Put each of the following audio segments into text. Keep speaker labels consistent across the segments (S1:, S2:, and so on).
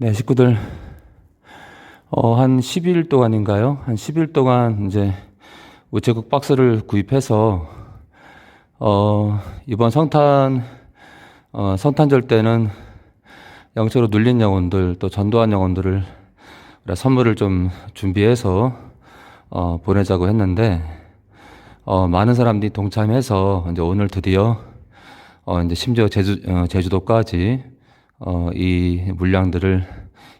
S1: 네, 식구들, 어, 한 10일 동안인가요? 한 10일 동안 이제 우체국 박스를 구입해서, 어, 이번 성탄, 어, 성탄절 때는 영적으로 눌린 영혼들, 또 전도한 영혼들을 선물을 좀 준비해서, 어, 보내자고 했는데, 어, 많은 사람들이 동참해서 이제 오늘 드디어, 어, 이제 심지어 제주, 어, 제주도까지, 어, 이 물량들을,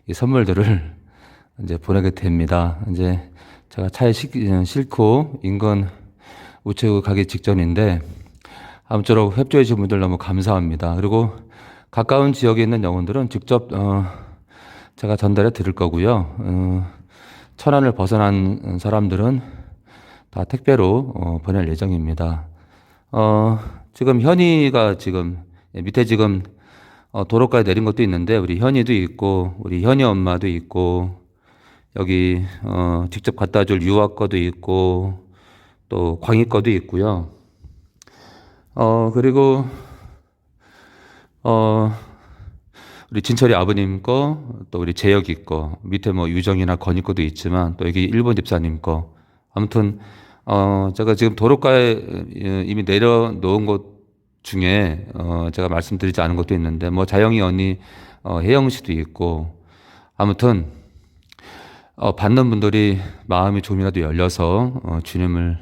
S1: 이 선물들을 이제 보내게 됩니다. 이제 제가 차에 싣, 어, 싣고 인근 우체국 가기 직전인데, 아무쪼록 협조해 주신 분들 너무 감사합니다. 그리고 가까운 지역에 있는 영혼들은 직접, 어, 제가 전달해 드릴 거고요. 어, 천안을 벗어난 사람들은 다 택배로 어, 보낼 예정입니다. 어, 지금 현이가 지금 예, 밑에 지금 어, 도로가에 내린 것도 있는데 우리 현이도 있고 우리 현이 엄마도 있고 여기 어, 직접 갖다 줄 유아 거도 있고 또 광희 거도 있고요. 어 그리고 어 우리 진철이 아버님 거, 또 우리 재혁이 거, 밑에 뭐 유정이나 건희 거도 있지만 또 여기 일본 집사님 거. 아무튼 어 제가 지금 도로가에 예, 이미 내려놓은 것 중에 어 제가 말씀드리지 않은 것도 있는데 뭐 자영이 언니, 어 혜영 씨도 있고 아무튼 어 받는 분들이 마음이 조금이라도 열려서 어 주님을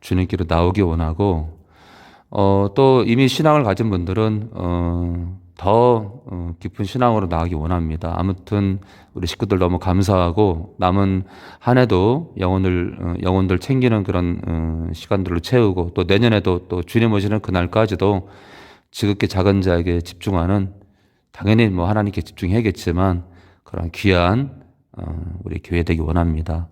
S1: 주님께로 나오기 원하고 어, 또 이미 신앙을 가진 분들은 어, 더 어, 깊은 신앙으로 나가기 원합니다. 아무튼 우리 식구들 너무 감사하고 남은 한 해도 영혼을 어, 영혼들 챙기는 그런 어, 시간들로 채우고 또 내년에도 또 주님 오시는 그날까지도 지극히 작은 자에게 집중하는 당연히 뭐 하나님께 집중해야겠지만 그런 귀한 어, 우리 교회 되기 원합니다.